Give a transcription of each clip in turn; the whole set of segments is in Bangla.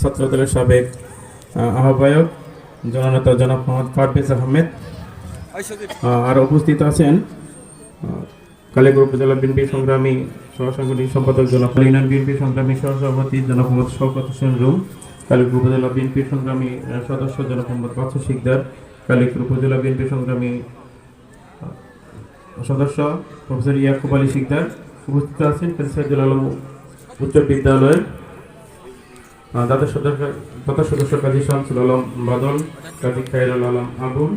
ছাত্রদলের সাবেক আহ্বায়ক জননেতা জনাব মোহাম্মদ পারভেজ আহমেদ আহ, আর উপস্থিত আছেন আহ, কালীগড় উপজেলা বিএনপি সংগ্রামী সহসাংগঠনিক সম্পাদক জনাব ইউনিয়ন বিএনপি সংগ্রামী সহসভাপতি জনাব মোহাম্মদ শওকত হোসেন রুম কালীগড় উপজেলা বিএনপি সংগ্রামী সদস্য জনাব মোহাম্মদ বাচ্চু শিকদার কালীগড় উপজেলা বিএনপি সংগ্রামী সদস্য প্রফেসর ইয়াকুব আলী শিকদার উপস্থিত আছেন ফেরিসাইদুল আলম উচ্চ বিদ্যালয়ের দ্বাদশ সদস্য তথা সদস্য কাজী শামসুল আলম বাদল, কাজী খায়রুল আলম আবুল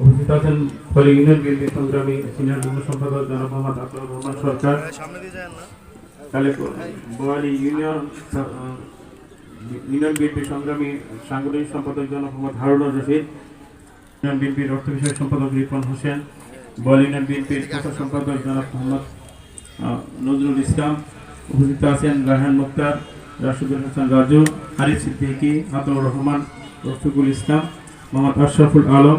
উপস্থিত আছেন ফলে ইউনিয়ন বিএনপি সংগ্রামী সিনিয়র যুগ্ম সম্পাদক জনাব মোহাম্মদ আতর রহমান সরকার। বোয়ালি ইউনিয়ন ইউনিয়ন বিএনপি সংগ্রামী সাংগঠনিক সম্পাদক জনাব মোহাম্মদ হারুনুর রশিদ, ইউনিয়ন বিএনপির অর্থ বিষয়ক সম্পাদক রিপন হোসেন, বোয়ালি ইউনিয়ন বিএনপির প্রচার সম্পাদক জনাব মোহাম্মদ নজরুল ইসলাম। উপস্থিত আছেন রায়হান মুক্তার রাশিদুল হাসান রাজু হারিফ সিদ্দিকী আতর রহমান রফিকুল ইসলাম মোহাম্মদ আশরাফুল আলম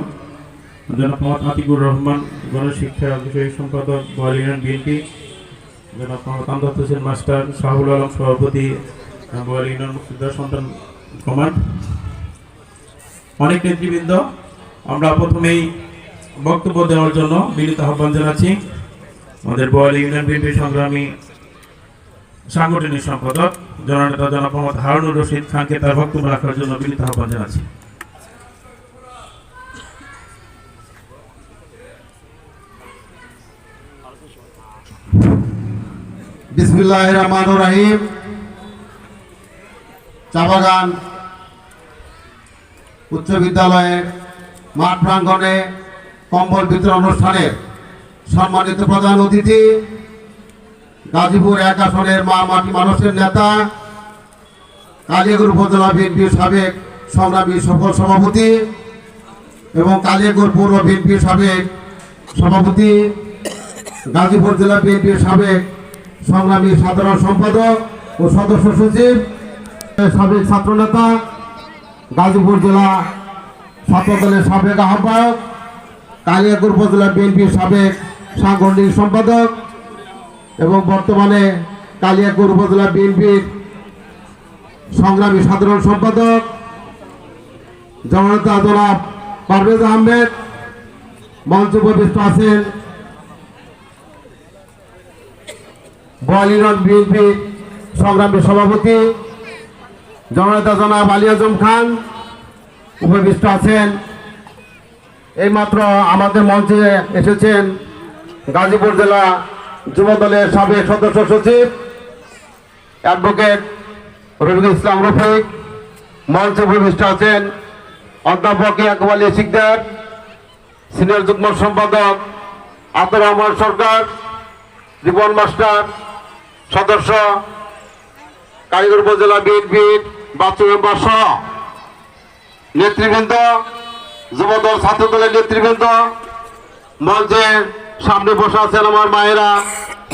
জনাব মোহাম্মদ আতিকুর রহমান গণশিক্ষা বিষয়ক সম্পাদক বোয়ালি ইউনিয়ন বিএনপি জনাব মোহাম্মদ আমদাদ হোসেন মাস্টার শাহুল আলম সভাপতি আহ, বোয়ালি ইউনিয়ন মুক্তিযোদ্ধা সন্তান কমান্ড। অনেক নেতৃবৃন্দ আমরা প্রথমেই বক্তব্য দেওয়ার জন্য বিনীত আহ্বান জানাচ্ছি। আমাদের বোয়ালি ইউনিয়ন বিএনপি সংগ্রামী সাংগঠনিক সম্পাদক, জননেতা জনাব মোহাম্মদ হারুনুর রশিদ খানকে তার বক্তব্য রাখার জন্য বিনীত আহ্বান জানাচ্ছি। বিসমিল্লাহ রহমান রাহিম। চা বাগান, উচ্চ বিদ্যালয়ের মাঠ প্রাঙ্গণে কম্বল বিতরণ অনুষ্ঠানের সম্মানিত প্রধান অতিথি গাজীপুর এক আসনের মা মাটি মানুষের নেতা, কালিয়াগড় উপজেলা বিএনপির সাবেক সংগ্রামী সফল সভাপতি এবং কালিয়াগড় পৌর বিএনপির সাবেক সভাপতি, গাজীপুর জেলা বিএনপির সাবেক সংগ্রামী সাধারণ সম্পাদক ও সদস্য সচিব, সাবেক ছাত্রনেতা, গাজীপুর জেলা ছাত্র দলের সাবেক আহ্বায়ক কালিয়াকুর উপজেলা বিএনপির সাবেক সাংগঠনিক সম্পাদক এবং বর্তমানে কালিয়াকুর উপজেলা বিএনপির সংগ্রামী সাধারণ সম্পাদক জননেতা জনাব পারভেজ আহমেদ, মঞ্চ উপবিষ্ট আছেন বলিরন বিএনপি সংগ্রামী সভাপতি জননেতা জনাব আলী আজম খান উপবিষ্ট আছেন। এইমাত্র আমাদের মঞ্চে এসেছেন গাজীপুর জেলা যুব দলের সাবেক সদস্য সচিব অ্যাডভোকেট রফিকুল ইসলাম রফিক, মঞ্চে উপবিষ্ট আছেন অধ্যাপক ইয়াকুব আলী সিকদার সিনিয়র যুগ্ম সম্পাদক আতর রহমান সরকার জীবন মাস্টার, সদস্য কারিগর উপজেলা বিএনপির বাচ্চু মেম্বার সহ নেতৃবৃন্দ, যুবদল ছাত্র দলের নেতৃবৃন্দ, মঞ্চের সামনে বসে আছেন আমার মায়েরা।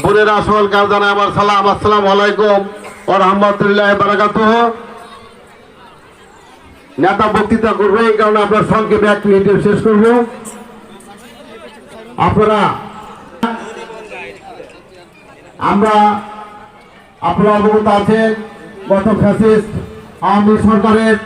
বোনেরা সকল কাজ জানায় আমার সালাম, আসসালাম আলাইকুম ও রহমতুল্লাহ বারাকাত নেতা বক্তৃতা করবে এই কারণে আপনার সংক্ষেপে এক মিনিটে শেষ করব। আপনারা, আমরা আপনারা অবগত আছেন, গত ফ্যাসিস্ট, আওয়ামী সরকারের